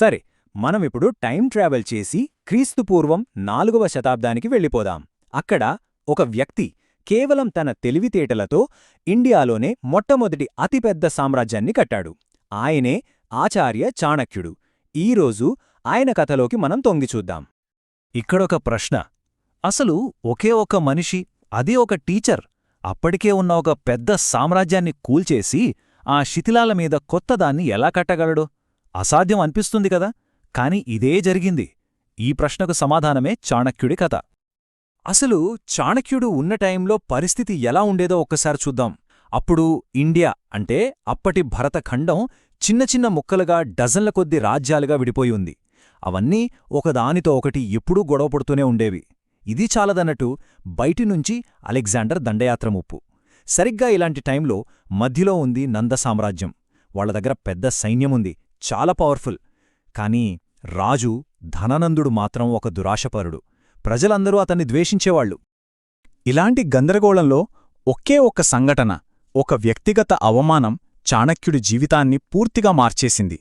సరే మనమిప్పుడు time travel చేసి క్రీస్తుపూర్వం నాలుగవ శతాబ్దానికి వెళ్ళిపోదాం. అక్కడ ఒక వ్యక్తి కేవలం తన తెలివితేటలతో ఇండియాలోనే మొట్టమొదటి అతిపెద్ద సామ్రాజ్యాన్ని కట్టాడు. ఆయనే ఆచార్య చాణక్యుడు. ఈరోజు ఆయన కథలోకి మనం తొంగిచూద్దాం ఇక్కడొక ప్రశ్న. అసలు ఒకే ఒక మనిషి అదే ఒక టీచర్ అప్పటికే ఉన్న ఒక పెద్ద సామ్రాజ్యాన్ని కూల్చేసి ఆ శిథిలాల మీద కొత్తదాన్ని ఎలా కట్టగలడు? అసాధ్యం అనిపిస్తుంది కదా. కాని ఇదే జరిగింది. ఈ ప్రశ్నకు సమాధానమే చాణక్యుడి కథ. అసలు చాణక్యుడు ఉన్న టైంలో పరిస్థితి ఎలా ఉండేదో ఒక్కసారి చూద్దాం. అప్పుడు ఇండియా అంటే అప్పటి భరతఖండం చిన్న చిన్న ముక్కలుగా డజన్ల కొద్ది రాజ్యాలుగా విడిపోయి ఉంది. అవన్నీ ఒకదానితో ఒకటి ఎప్పుడూ గొడవపడుతూనే ఉండేవి. ఇది చాలదన్నట్టు బయటినుంచి అలెగ్జాండర్ దండయాత్ర ముప్పు. సరిగ్గా ఇలాంటి టైంలో మధ్యలో ఉంది నంద సామ్రాజ్యం. వాళ్ళ దగ్గర పెద్ద సైన్యముంది. చాలా పవర్ఫుల్. కానీ రాజు ధననందుడు మాత్రం ఒక దురాశపరుడు. ప్రజలందరూ అతన్ని ద్వేషించేవాళ్ళు ఇలాంటి గందరగోళంలో ఒకే ఒక్క సంఘటన ఒక వ్యక్తిగత అవమానం చాణక్యుడి జీవితాన్ని పూర్తిగా మార్చేసింది.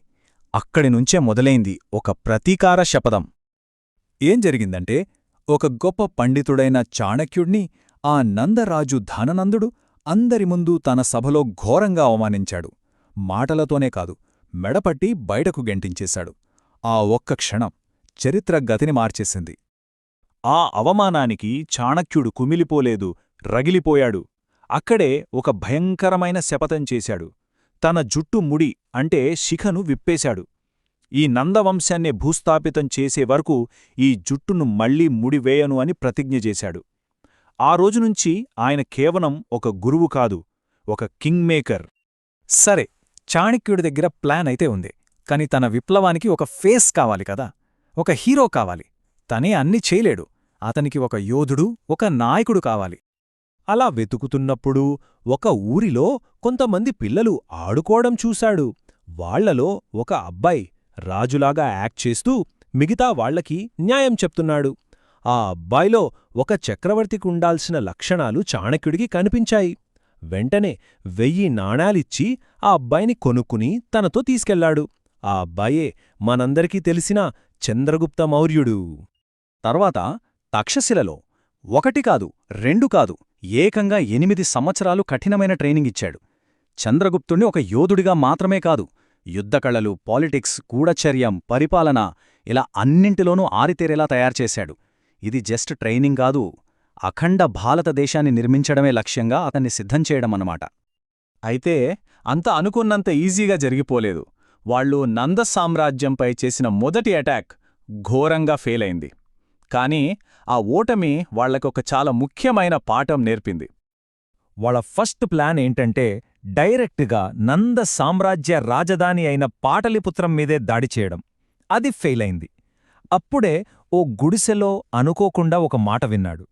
అక్కడినుంచే మొదలైంది ఒక ప్రతీకార శపథం. ఏం జరిగిందంటే ఒక గొప్ప పండితుడైన చాణక్యుణ్ణి ఆ నందరాజు ధననందుడు అందరి ముందు తన సభలో ఘోరంగా అవమానించాడు. మాటలతోనే కాదు మెడపట్టి బయటకు గెంటించేశాడు. ఆ ఒక్క క్షణం చరిత్ర గతిని మార్చేసింది. ఆ అవమానానికి చాణక్యుడు కుమిలిపోలేదు రగిలిపోయాడు. అక్కడే ఒక భయంకరమైన శపథం చేశాడు. తన జుట్టు ముడి అంటే శిఖను విప్పేశాడు. ఈ నందవంశాన్నే భూస్థాపితం చేసే వరకు ఈ జుట్టును మళ్ళీ ముడివేయను అని ప్రతిజ్ఞ చేశాడు. ఆ రోజునుంచి ఆయన కేవలం ఒక గురువు కాదు ఒక కింగ్మేకర్. సరే చాణక్యుడి దగ్గర ప్లాన్ అయితే ఉంది. కాని తన విప్లవానికి ఒక ఫేస్ కావాలి కదా. ఒక హీరో కావాలి. తనే అన్ని చేయలేడు. అతనికి ఒక యోధుడు ఒక నాయకుడు కావాలి. అలా వెతుకుతున్నప్పుడు ఒక ఊరిలో కొంతమంది పిల్లలు ఆడుకోవడం చూశాడు. వాళ్ళలో ఒక అబ్బాయి రాజులాగా యాక్ట్ చేస్తూ మిగతా వాళ్ళకి న్యాయం చెప్తున్నాడు. ఆ అబ్బాయిలో ఒక చక్రవర్తికుండాల్సిన లక్షణాలు చాణక్యుడికి కనిపించాయి. వెంటనే వెయ్యి నాణాలిచ్చి ఆ అబ్బాయిని కొనుక్కుని తనతో తీసుకెళ్ళాడు ఆ అబ్బాయే మనందరికీ తెలిసిన చంద్రగుప్త మౌర్యుడు. తర్వాత తక్షశిలలో ఒకటి కాదు రెండు కాదు ఏకంగా ఎనిమిది సంవత్సరాలు కఠినమైన ట్రైనింగ్ ఇచ్చాడు. చంద్రగుప్తుణ్ణి ఒక యోధుడిగా మాత్రమే కాదు యుద్ధకళలు పాలిటిక్స్ గూఢచర్యం పరిపాలన ఇలా అన్నింటిలోనూ ఆరితేరేలా తయారుచేశాడు ఇది జస్ట్ ట్రైనింగ్ కాదు అఖండ భారతదేశాన్ని నిర్మించడమే లక్ష్యంగా అతన్ని సిద్ధం చేయడమన్నమాట. అయితే అంత అనుకున్నంత ఈజీగా జరిగిపోలేదు. వాళ్ళు నంద సామ్రాజ్యంపై చేసిన మొదటి అటాక్ ఘోరంగా ఫెయిల్ అయింది కానీ ఆ ఓటమి వాళ్ళకొక చాలా ముఖ్యమైన పాఠం నేర్పింది. వాళ్ళ ఫస్ట్ ప్లాన్ ఏంటంటే డైరెక్ట్గా నంద సామ్రాజ్య రాజధాని అయిన పాటలిపుత్రం మీదే దాడి చేయడం. అది ఫెయిల్ అయింది అప్పుడే ఓ గుడిసెలో అనుకోకుండా ఒక మాట విన్నాడు.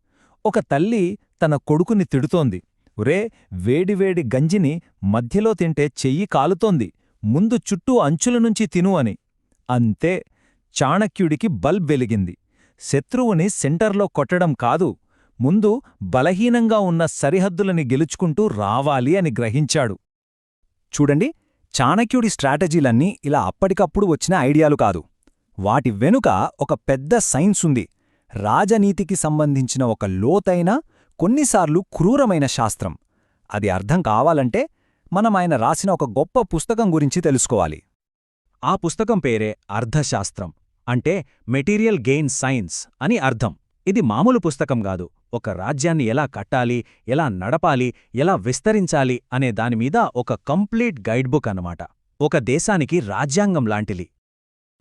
ఒక తల్లి తన కొడుకుని తిడుతోంది. ఒరే వేడివేడి గంజిని మధ్యలో తింటే చెయ్యి కాలుతోంది. ముందు చుట్టూ అంచుల నుంచి తిను అని. అంతే చాణక్యుడికి బల్బ్ వెలిగింది. శత్రువుని సెంటర్లో కొట్టడం కాదు. ముందు బలహీనంగా ఉన్న సరిహద్దులని గెలుచుకుంటూ రావాలి అని గ్రహించాడు. చూడండి చాణక్యుడి స్ట్రాటజీలన్నీ ఇలా అప్పటికప్పుడు వచ్చిన ఐడియాలు కాదు. వాటి వెనుక ఒక పెద్ద సైన్స్ ఉంది రాజనీతికి సంబంధించిన ఒక లోతైన కొన్నిసార్లు క్రూరమైన శాస్త్రం. అది అర్థం కావాలంటే మనం ఆయన రాసిన ఒక గొప్ప పుస్తకం గురించి తెలుసుకోవాలి. ఆ పుస్తకం పేరే అర్థశాస్త్రం అంటే మెటీరియల్ గెయిన్ సైన్స్ అని అర్థం. ఇది మామూలు పుస్తకం కాదు. ఒక రాజ్యాన్ని ఎలా కట్టాలి ఎలా నడపాలి ఎలా విస్తరించాలి అనే దానిమీద ఒక కంప్లీట్ గైడ్బుక్ అన్నమాట. ఒక దేశానికి రాజ్యాంగం లాంటిది.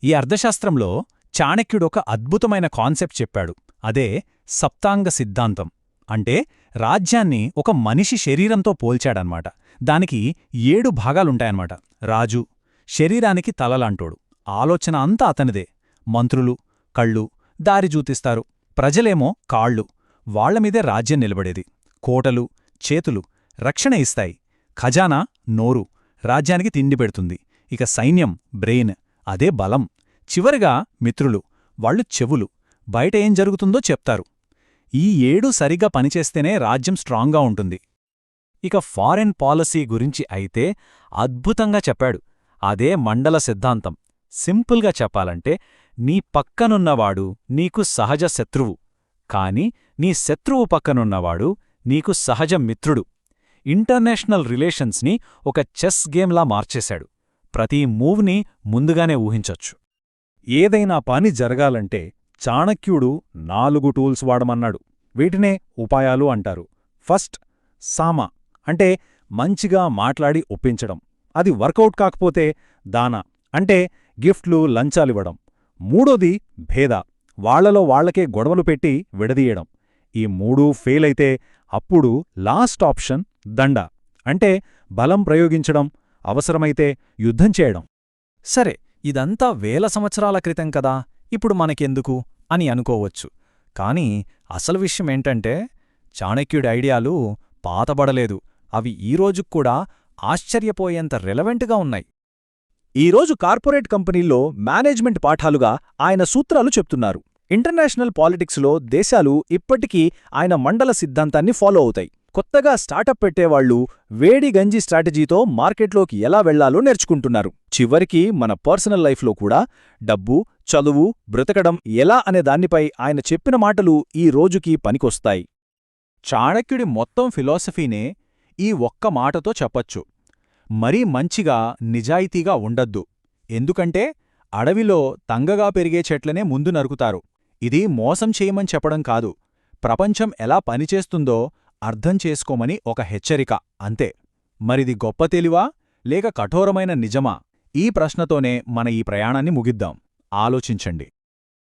ఈ అర్థశాస్త్రంలో చాణక్యుడొక అద్భుతమైన కాన్సెప్ట్ చెప్పాడు. అదే సప్తాంగ సిద్ధాంతం. అంటే రాజ్యాన్ని ఒక మనిషి శరీరంతో పోల్చాడనమాట దానికి ఏడు భాగాలుంటాయన్నమాట. రాజు శరీరానికి తలలాంటోడు. ఆలోచన అంతా అతనిదే. మంత్రులు కళ్ళు దారి జూతిస్తారు ప్రజలేమో కాళ్ళు. వాళ్ళమీదే రాజ్యం నిలబడేది. కోటలు చేతులు రక్షణ ఇస్తాయి. ఖజానా నోరు. రాజ్యానికి తిండి పెడుతుంది. ఇక సైన్యం బ్రెయిన్. అదే బలం. చివరిగా మిత్రులు వాళ్ళు చెవులు బయట ఏం జరుగుతుందో చెప్తారు. ఈ ఏడు సరిగ్గా పనిచేస్తేనే రాజ్యం స్ట్రాంగ్గా ఉంటుంది. ఇక ఫారెన్ పాలసీ గురించి అయితే అద్భుతంగా చెప్పాడు. అదే మండల సిద్ధాంతం. సింపుల్గా చెప్పాలంటే నీ పక్కనున్నవాడు నీకు సహజ శత్రువు కాని నీ శత్రువు పక్కనున్నవాడు నీకు సహజ మిత్రుడు. ఇంటర్నేషనల్ రిలేషన్స్ని ఒక చెస్ గేమ్లా మార్చేశాడు. ప్రతి మూవ్ని ముందుగానే ఊహించొచ్చు. ఏదైనా పని జరగాలంటే చాణక్యుడు నాలుగు టూల్స్ వాడమన్నాడు. వీటినే ఉపాయాలు అంటారు. ఫస్ట్ సామ అంటే మంచిగా మాట్లాడి ఒప్పించడం. అది వర్కౌట్ కాకపోతే దాన అంటే గిఫ్ట్లు లంచాలివ్వడం మూడోది భేద వాళ్ళలో వాళ్ళకే గొడవలు పెట్టి విడదీయడం. ఈ మూడూ ఫెయిలైతే అప్పుడు లాస్ట్ ఆప్షన్ దండ అంటే బలం ప్రయోగించడం అవసరమైతే యుద్ధం చేయడం. సరే ఇదంతా వేల సంవత్సరాల క్రితం కదా ఇప్పుడు మనకెందుకు? అని అనుకోవచ్చు. కాని అసలు విషయమేంటంటే చాణక్యుడి ఐడియాలు పాతబడలేదు. అవి ఈ ఆశ్చర్యపోయేంత రెలవెంట్గా ఉన్నాయి. ఈరోజు కార్పొరేట్ కంపెనీల్లో మేనేజ్మెంట్ పాఠాలుగా ఆయన సూత్రాలు చెప్తున్నారు. ఇంటర్నేషనల్ పాలిటిక్స్లో దేశాలు ఇప్పటికీ ఆయన మండల సిద్ధాంతాన్ని ఫాలో అవుతాయి. కొత్తగా స్టార్టప్ పెట్టేవాళ్ళు వేడి గంజి స్ట్రాటజీతో మార్కెట్లోకి ఎలా వెళ్ళాలో నేర్చుకుంటున్నారు. చివరికి మన పర్సనల్ లైఫ్లో కూడా డబ్బు చదువు బ్రతకడం ఎలా అనే దానిపై ఆయన చెప్పిన మాటలు ఈ రోజుకి పనికొస్తాయి. చాణక్యుడి మొత్తం ఫిలాసఫీనే ఈ ఒక్క మాటతో చెప్పచ్చు. మరీ మంచిగా నిజాయితీగా ఉండద్దు. ఎందుకంటే అడవిలో తంగగా పెరిగే చెట్లనే ముందు నరుకుతారు. ఇది మోసం చేయమని చెప్పడం కాదు. ప్రపంచం ఎలా పనిచేస్తుందో అర్థం చేసుకోమని ఒక హెచ్చరిక. అంతే. మరిది గొప్ప తెలివా? లేక కఠోరమైన నిజమా? ఈ ప్రశ్నతోనే మన ఈ ప్రయాణాన్ని ముగిద్దాం. ఆలోచించండి.